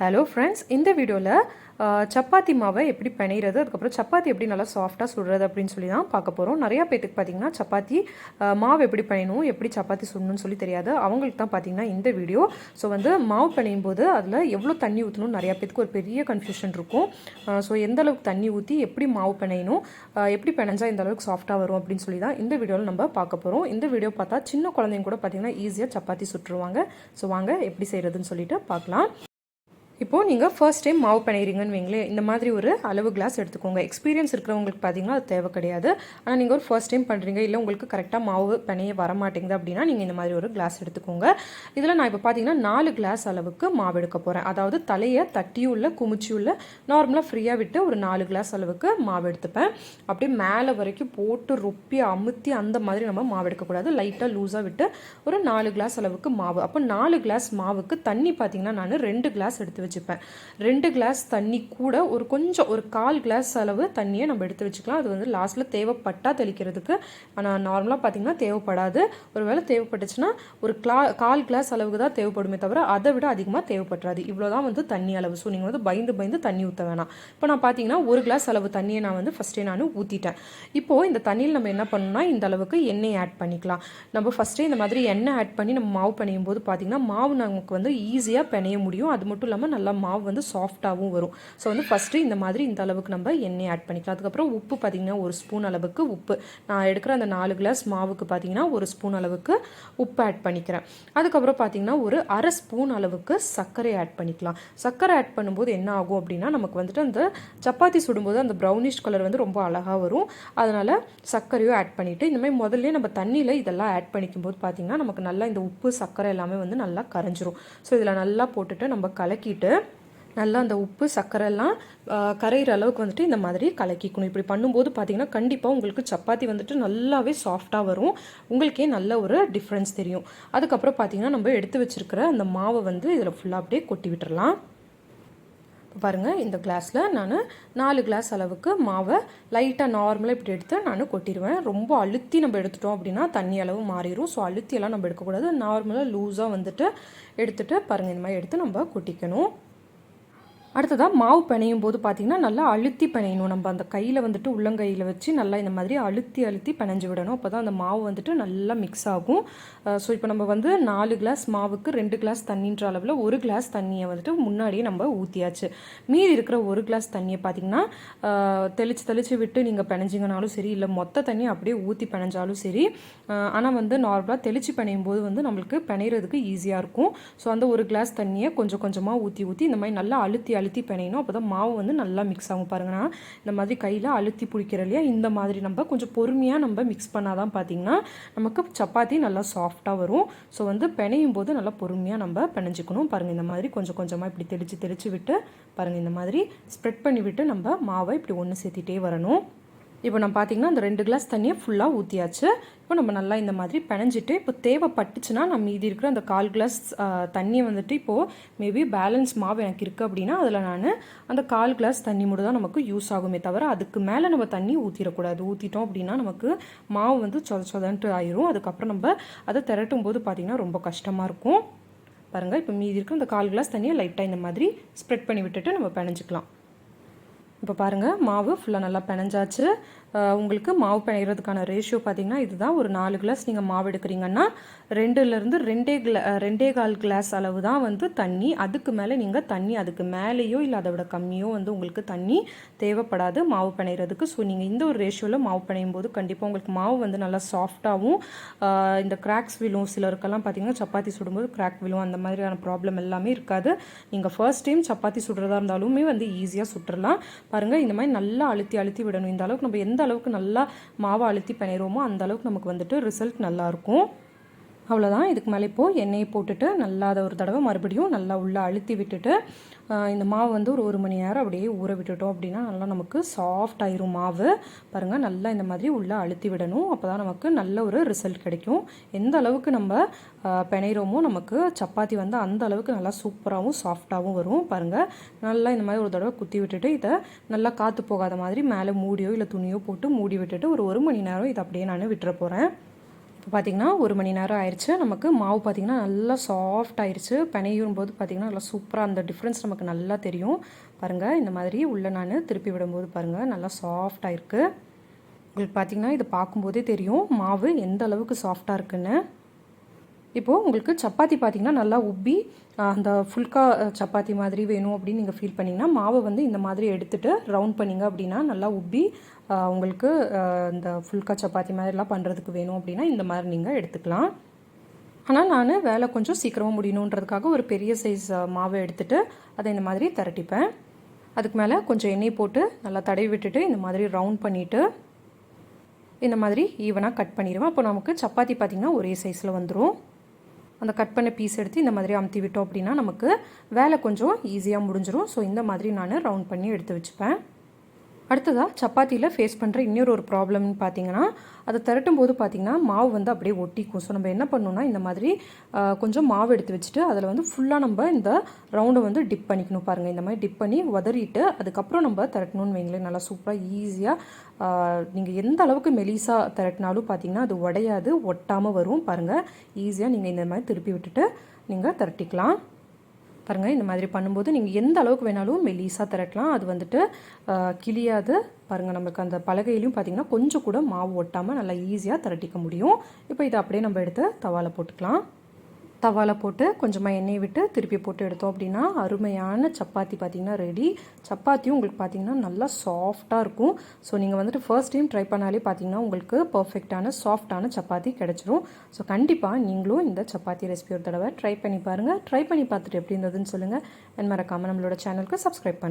Hello friends இந்த வீடியோவில் சப்பாத்தி மாவை எப்படி பிணையிறது அதுக்கப்புறம் சப்பாத்தி எப்படி நல்லா சாஃப்டாக சுடுறது அப்படின்னு சொல்லி தான் பார்க்க போகிறோம் நிறையா பேத்துக்கு பார்த்தீங்கன்னா சப்பாத்தி மாவு எப்படி பிணையணும் எப்படி சப்பாத்தி சுடணும்னு சொல்லி தெரியாது. அவங்களுக்கு தான் பார்த்தீங்கன்னா இந்த வீடியோ. ஸோ வந்து மாவு பிணையும் போது அதில் எவ்வளோ தண்ணி ஊற்றணும் நிறையா பேத்துக்கு ஒரு பெரிய கன்ஃபியூஷன் இருக்கும். ஸோ எந்த அளவுக்கு தண்ணி ஊற்றி எப்படி மாவு பிணையணும் எப்படி பிணைஞ்சால் இந்த அளவுக்கு சாஃப்டாக வரும் அப்படின்னு சொல்லி தான் இந்த வீடியோவில் நம்ம பார்க்க போகிறோம் இந்த வீடியோ பார்த்தா சின்ன குழந்தைங்க கூட பார்த்தீங்கன்னா ஈஸியாக சப்பாத்தி சுட்டுருவாங்க. ஸோ வாங்க எப்படி செய்கிறதுன்னு சொல்லிட்டு பார்க்கலாம். இப்போது நீங்கள் ஃபர்ஸ்ட் டைம் மாவு பிணையிறீங்கன்னு வைங்களேன் இந்த மாதிரி ஒரு அளவு கிளாஸ் எடுத்துக்கோங்க. எக்ஸ்பீரியன்ஸ் இருக்கிறவங்களுக்கு பார்த்தீங்கன்னா அது தேவை கிடையாது. ஆனால் நீங்கள் ஒரு ஃபர்ஸ்ட் டைம் பண்ணுறீங்க இல்லை உங்களுக்கு கரெக்டாக மாவு பிணைய வர மாட்டேங்குது அப்படின்னா நீங்கள் இந்த மாதிரி ஒரு கிளாஸ் எடுத்துக்கோங்க. இதில் நான் இப்போ பார்த்தீங்கன்னா நாலு கிளாஸ் அளவுக்கு மாவு எடுக்க போகிறேன் அதாவது தலையை தட்டியுள்ள குமிச்சியுள்ள நார்மலாக ஃப்ரீயாக விட்டு ஒரு நாலு கிளாஸ் அளவுக்கு மாவு எடுத்துப்பேன். அப்படியே மேலே வரைக்கும் போட்டு ரொப்பி அமுத்தி அந்த மாதிரி நம்ம மாவு எடுக்கக்கூடாது லைட்டாக லூஸாக விட்டு ஒரு நாலு கிளாஸ் அளவுக்கு மாவு. அப்போ நாலு கிளாஸ் மாவுக்கு தண்ணி பார்த்தீங்கன்னா நான் ரெண்டு கிளாஸ் எடுத்து வச்சுப்பேன். ரெண்டு கிளாஸ் தண்ணி கூட ஒரு கொஞ்சம் ஒரு கால் கிளாஸ் அளவு தண்ணியை நம்ம எடுத்து வச்சுக்கலாம். அது வந்து லாஸ்ட்டில் தேவைப்பட்டா தெளிக்கிறதுக்கு. ஆனால் நார்மலாக பார்த்தீங்கன்னா தேவைப்படாது. ஒரு வேளை தேவைப்பட்டுச்சுன்னா ஒரு கிளா கால் கிளாஸ் அளவுக்கு தான் தேவைப்படுமே தவிர அதை விட அதிகமாக தேவைப்படாது இவ்வளோ தான் வந்து தண்ணி அளவு. ஸோ நீங்கள் வந்து பயந்து பயந்து தண்ணி ஊற்ற வேணாம். இப்போ நான் பார்த்தீங்கன்னா ஒரு கிளாஸ் அளவு தண்ணியை நான் வந்து ஃபஸ்ட்டே நான் ஊற்றிட்டேன் இப்போது இந்த தண்ணியில் நம்ம என்ன பண்ணணும்னா இந்த அளவுக்கு எண்ணெய் ஆட் பண்ணிக்கலாம். நம்ம ஃபஸ்ட்டே இந்த மாதிரி எண்ணெய் ஆட் பண்ணி நம்ம மாவு பிணையும் போது பார்த்தீங்கன்னா மாவு நமக்கு வந்து ஈஸியாக பிணைய முடியும். அது மட்டும் இல்லாமல் நல்லா மாவு வந்து சாஃப்டாகவும் வரும். ஸோ வந்து ஃபஸ்ட்டு இந்த மாதிரி இந்த அளவுக்கு நம்ம எண்ணெய் ஆட் பண்ணிக்கலாம். அதுக்கப்புறம் உப்பு பார்த்தீங்கன்னா ஒரு ஸ்பூன் அளவுக்கு உப்பு. நான் எடுக்கிற அந்த நாலு கிளாஸ் மாவுக்கு பார்த்தீங்கன்னா ஒரு ஸ்பூன் அளவுக்கு உப்பு ஆட் பண்ணிக்கிறேன். அதுக்கப்புறம் பார்த்தீங்கன்னா ஒரு அரை ஸ்பூன் அளவுக்கு சர்க்கரை ஆட் பண்ணிக்கலாம். சர்க்கரை ஆட் பண்ணும்போது என்ன ஆகும் அப்படின்னா நமக்கு வந்துட்டு அந்த சப்பாத்தி சுடும்போது அந்த ப்ரௌனிஷ் கலர் வந்து ரொம்ப அழகாக வரும். அதனால் சர்க்கரையும் ஆட் பண்ணிவிட்டு இந்த மாதிரி முதல்ல நம்ம தண்ணியில் இதெல்லாம் ஆட் பண்ணிக்கும் போது பார்த்தீங்கன்னா நமக்கு நல்லா இந்த உப்பு சர்க்கரை எல்லாமே வந்து நல்லா கரைஞ்சிரும். ஸோ இதில் நல்லா போட்டுட்டு நம்ம கலக்கிட்டு நல்லா அந்த உப்பு சர்க்கரைலாம் கரையிற அளவுக்கு வந்துட்டு இந்த மாதிரி கலக்கிக்கணும். இப்படி பண்ணும்போது பார்த்திங்கன்னா கண்டிப்பாக உங்களுக்கு சப்பாத்தி வந்துட்டு நல்லாவே சாஃப்டாக வரும். உங்களுக்கே நல்ல ஒரு டிஃப்ரென்ஸ் தெரியும். அதுக்கப்புறம் பார்த்தீங்கன்னா நம்ம எடுத்து வச்சிருக்கிற அந்த மாவை வந்து இதில் ஃபுல்லாக அப்படியே கொட்டி விட்டுறலாம். பாருங்கள் இந்த கிளாஸில் நான் நாலு கிளாஸ் அளவுக்கு மாவை லைட்டாக நார்மலாக இப்படி எடுத்து நான் கொட்டிடுவேன் ரொம்ப அழுத்தி நம்ம எடுத்துட்டோம் அப்படின்னா தண்ணி அளவு மாறிடும் ஸோ அழுத்தியெல்லாம் நம்ம எடுக்கக்கூடாது. நார்மலாக லூஸாக வந்துட்டு எடுத்துகிட்டு பாருங்கள் இந்த மாதிரி எடுத்து நம்ம கொட்டிக்கணும். அடுத்ததாக மாவு பிணையும் போது பார்த்தீங்கன்னா நல்லா அழுத்தி பிணையணும். நம்ம அந்த கையில் வந்துட்டு உள்ளங்கையில் வச்சு நல்லா இந்த மாதிரி அழுத்தி அழுத்தி பிணைஞ்சு விடணும். அப்போ தான் அந்த மாவு வந்துட்டு நல்லா மிக்ஸ் ஆகும். ஸோ இப்போ நம்ம வந்து நாலு கிளாஸ் மாவுக்கு ரெண்டு கிளாஸ் தண்ணின்ற அளவில் ஒரு கிளாஸ் தண்ணியை வந்துட்டு முன்னாடியே நம்ம ஊற்றியாச்சு மீதி இருக்கிற ஒரு கிளாஸ் தண்ணியை பார்த்தீங்கன்னா தெளித்து தெளித்து விட்டு நீங்கள் பிணைஞ்சிங்கனாலும் சரி இல்லை மொத்த தண்ணி அப்படியே ஊற்றி பிணைஞ்சாலும் சரி ஆனால் வந்து நார்மலாக தெளித்து பிணையும் போது வந்து நம்மளுக்கு பிணையிறதுக்கு ஈஸியாக இருக்கும். ஸோ அந்த ஒரு கிளாஸ் தண்ணியை கொஞ்சம் கொஞ்சமாக ஊற்றி ஊற்றி இந்த மாதிரி நல்லா அழுத்தி அழுத்தி பிணையணும். அப்போ தான் மாவு வந்து நல்லா மிக்ஸ் ஆகும் பாருங்கன்னா இந்த மாதிரி கையில் அழுத்தி பிடிக்கிற இல்லையா? இந்த மாதிரி நம்ம கொஞ்சம் பொறுமையாக நம்ம மிக்ஸ் பண்ணால் தான் பார்த்தீங்கன்னா நமக்கு சப்பாத்தி நல்லா சாஃப்டாக வரும். ஸோ வந்து பிணையும் போது நல்லா பொறுமையாக நம்ம பிணைஞ்சிக்கணும். பாருங்கள் இந்த மாதிரி கொஞ்சம் கொஞ்சமாக இப்படி தெளித்து தெளித்து விட்டு பாருங்கள் இந்த மாதிரி ஸ்ப்ரெட் பண்ணி விட்டு நம்ம மாவை இப்படி ஒன்று சேர்த்திட்டே வரணும். இப்போ நம்ம பார்த்தீங்கன்னா அந்த ரெண்டு கிளாஸ் தண்ணியை ஃபுல்லாக ஊற்றியாச்சு இப்போ நம்ம நல்லா இந்த மாதிரி பிணைஞ்சிட்டு இப்போ தேவைப்பட்டுச்சுன்னா நம்ம மீதி இருக்கிற அந்த கால் கிளாஸ் தண்ணியை வந்துட்டு இப்போது மேபி பேலன்ஸ் மாவு எனக்கு இருக்குது அப்படின்னா அதில் நான் அந்த கால் கிளாஸ் தண்ணி மட்டும் தான் நமக்கு யூஸ் ஆகுமே தவிர அதுக்கு மேலே நம்ம தண்ணி ஊற்றிடக்கூடாது ஊற்றிட்டோம் அப்படின்னா நமக்கு மாவு வந்து சொத சொதன்ட்டு ஆயிரும். அதுக்கப்புறம் நம்ம அதை திரட்டும் போது பார்த்திங்கன்னா ரொம்ப கஷ்டமாக இருக்கும். பாருங்கள் இப்போ மீதி இருக்கிற இந்த கால் கிளாஸ் தண்ணியை லைட்டாக இந்த மாதிரி ஸ்ப்ரெட் பண்ணி விட்டுட்டு நம்ம பிணைஞ்சிக்கலாம். இப்போ பாருங்கள் மாவு ஃபுல்லாக நல்லா பிணைஞ்சாச்சு. உங்களுக்கு மாவு பிணைகிறதுக்கான ரேஷியோ பார்த்தீங்கன்னா இதுதான். ஒரு நாலு கிளாஸ் நீங்கள் மாவு எடுக்கிறீங்கன்னா ரெண்டுலேருந்து ரெண்டே கிளா ரெண்டே கால் கிளாஸ் அளவு தான் வந்து தண்ணி. அதுக்கு மேலே நீங்கள் தண்ணி அதுக்கு மேலேயோ இல்லை அதை விட கம்மியோ வந்து உங்களுக்கு தண்ணி தேவைப்படாது மாவு பிணைகிறதுக்கு ஸோ நீங்கள் இந்த ஒரு ரேஷியோவில் மாவு பிணையும் போது கண்டிப்பாக உங்களுக்கு மாவு வந்து நல்லா சாஃப்டாகவும் இந்த கிராக்ஸ் விழும். சிலருக்கெல்லாம் பார்த்தீங்கன்னா சப்பாத்தி சுடும்போது கிராக் விழும். அந்த மாதிரியான ப்ராப்ளம் எல்லாமே இருக்காது. நீங்கள் ஃபர்ஸ்ட் டைம் சப்பாத்தி சுடுறதா இருந்தாலுமே வந்து ஈஸியாக சுட்டுறலாம். பாருங்கள் இந்த மாதிரி நல்லா அழுத்தி அழுத்தி விடணும். இந்த அளவுக்கு நம்ம எந்த அளவுக்கு நல்லா மாவை அழுத்தி பிணைகிறோமோ அந்த அளவுக்கு நமக்கு வந்துட்டு ரிசல்ட் நல்லாயிருக்கும் அவ்வளோதான் இதுக்கு மேலே இப்போது எண்ணெயை போட்டுட்டு நல்லா அதை ஒரு தடவை மறுபடியும் நல்லா உள்ளே அழுத்தி விட்டுட்டு இந்த மாவு வந்து ஒரு ஒரு மணி நேரம் அப்படியே ஊற விட்டுட்டோம் அப்படின்னா நல்லா நமக்கு சாஃப்ட் ஆயிரும் மாவு. பாருங்கள் நல்லா இந்த மாதிரி உள்ளே அழுத்தி விடணும். அப்போ தான் நமக்கு நல்ல ஒரு ரிசல்ட் கிடைக்கும். எந்த அளவுக்கு நம்ம ஆஹ் பிணையிறோமோ நமக்கு சப்பாத்தி வந்து அந்த அளவுக்கு நல்லா சூப்பராகவும் சாஃப்டாகவும் வரும். பாருங்கள் நல்லா இந்த மாதிரி ஒரு தடவை குத்தி விட்டுட்டு இதை நல்லா காற்று போகாத மாதிரி மேலே மூடியோ இல்லை துணியோ போட்டு மூடி விட்டுட்டு ஒரு ஒரு மணி நேரம் இதை அப்படியே நான் விட்டுற போகிறேன் இப்போ பார்த்தீங்கன்னா ஒரு மணி நேரம் ஆயிடுச்சு நமக்கு மாவு பார்த்தீங்கன்னா நல்லா சாஃப்ட் ஆயிடுச்சு பிணையும் போது பார்த்தீங்கன்னா நல்லா சூப்பராக அந்த டிஃப்ரென்ஸ் நமக்கு நல்லா தெரியும். பாருங்கள் இந்த மாதிரி உள்ளே நான் திருப்பி விடும்போது பாருங்கள் நல்லா சாஃப்டாக இருக்குது உங்களுக்கு பார்த்திங்கன்னா இதை பார்க்கும்போதே தெரியும். மாவு எந்த அளவுக்கு சாஃப்டாக இருக்குன்னு. இப்போது உங்களுக்கு சப்பாத்தி பார்த்தீங்கன்னா நல்லா உப்பி அந்த ஃபுல்கா சப்பாத்தி மாதிரி வேணும் அப்படின்னு நீங்கள் ஃபீல் பண்ணிங்கன்னா மாவை வந்து இந்த மாதிரி எடுத்துகிட்டு ரவுண்ட் பண்ணீங்க அப்படின்னா நல்லா உப்பி உங்களுக்கு இந்த ஃபுல்கா சப்பாத்தி மாதிரிலாம் பண்ணுறதுக்கு வேணும் அப்படின்னா இந்த மாதிரி நீங்கள் எடுத்துக்கலாம். ஆனால் நான் வேலை கொஞ்சம் சீக்கிரமாக முடியணுன்றதுக்காக ஒரு பெரிய சைஸ் மாவை எடுத்துகிட்டு அதை இந்த மாதிரி திரட்டிப்பேன். அதுக்கு மேலே கொஞ்சம் எண்ணெய் போட்டு நல்லா தடவி விட்டுட்டு இந்த மாதிரி ரவுண்ட் பண்ணிவிட்டு இந்த மாதிரி ஈவனாக கட் பண்ணிடுவேன். அப்போ நமக்கு சப்பாத்தி பார்த்திங்கன்னா ஒரே சைஸில் வந்துடும் அந்த கட் பண்ண பீஸ் எடுத்து இந்த மாதிரி அமுத்தி விட்டோம் அப்படின்னா நமக்கு வேலை கொஞ்சம் ஈஸியாக முடிஞ்சிடும் ஸோ இந்த மாதிரி நான் ரவுண்ட் பண்ணி எடுத்து வச்சுப்பேன். அடுத்ததாக சப்பாத்தியில் ஃபேஸ் பண்ணுற இன்னொரு ஒரு ப்ராப்ளம்னு பார்த்தீங்கன்னா அதை திரட்டும் போது பார்த்தீங்கன்னா மாவு வந்து அப்படியே ஒட்டிக்கும். ஸோ நம்ம என்ன பண்ணணும்னா இந்த மாதிரி கொஞ்சம் மாவு எடுத்து வச்சுட்டு அதில் வந்து ஃபுல்லாக நம்ம இந்த ரவுண்டை வந்து டிப் பண்ணிக்கணும் பாருங்கள் இந்த மாதிரி டிப் பண்ணி உதறிட்டு அதுக்கப்புறம் நம்ம திரட்டணும்னு வைங்களேன். நல்லா சூப்பராக ஈஸியாக நீங்கள் எந்த அளவுக்கு மெலிசாக திரட்டினாலும் பார்த்தீங்கன்னா அது உடையாது ஒட்டாமல் வரும் பாருங்கள் ஈஸியாக நீங்கள் இந்த மாதிரி திருப்பி விட்டுட்டு நீங்கள் திரட்டிக்கலாம். பாருங்கள் இந்த மாதிரி பண்ணும்போது நீங்கள் எந்த அளவுக்கு வேணாலும் மெலீஸாக திரட்டலாம். அது வந்துட்டு கிளியாது கிழியாது. பாருங்கள் நமக்கு அந்த பலகையிலையும் பார்த்தீங்கன்னா கொஞ்சம் கூட மாவு ஒட்டாமல் நல்லா ஈஸியாக திரட்டிக்க முடியும். இப்போ இதை அப்படியே நம்ம எடுத்து தவாவில் போட்டுக்கலாம். தவால போட்டு கொஞ்சமாக எண்ணெய் விட்டு திருப்பி போட்டு எடுத்தோம் அப்படின்னா அருமையான சப்பாத்தி பார்த்தீங்கன்னா ரெடி சப்பாத்தியும் உங்களுக்கு பார்த்தீங்கன்னா நல்லா சாஃப்டாக இருக்கும். ஸோ நீங்கள் வந்துட்டு ஃபர்ஸ்ட் டைம் ட்ரை பண்ணாலே பார்த்தீங்கன்னா உங்களுக்கு பர்ஃபெக்டான சாஃப்டான சப்பாத்தி கிடச்சிரும். ஸோ கண்டிப்பாக நீங்களும் இந்த சப்பாத்தி ரெசிபி ஒரு தடவை ட்ரை பண்ணி பாருங்கள் ட்ரை பண்ணி பார்த்துட்டு எப்படி இருந்ததுன்னு சொல்லுங்கள் அண்ட் மறக்காமல் நம்மளோட சேனலுக்கு சப்ஸ்கிரைப் பண்ணுங்கள்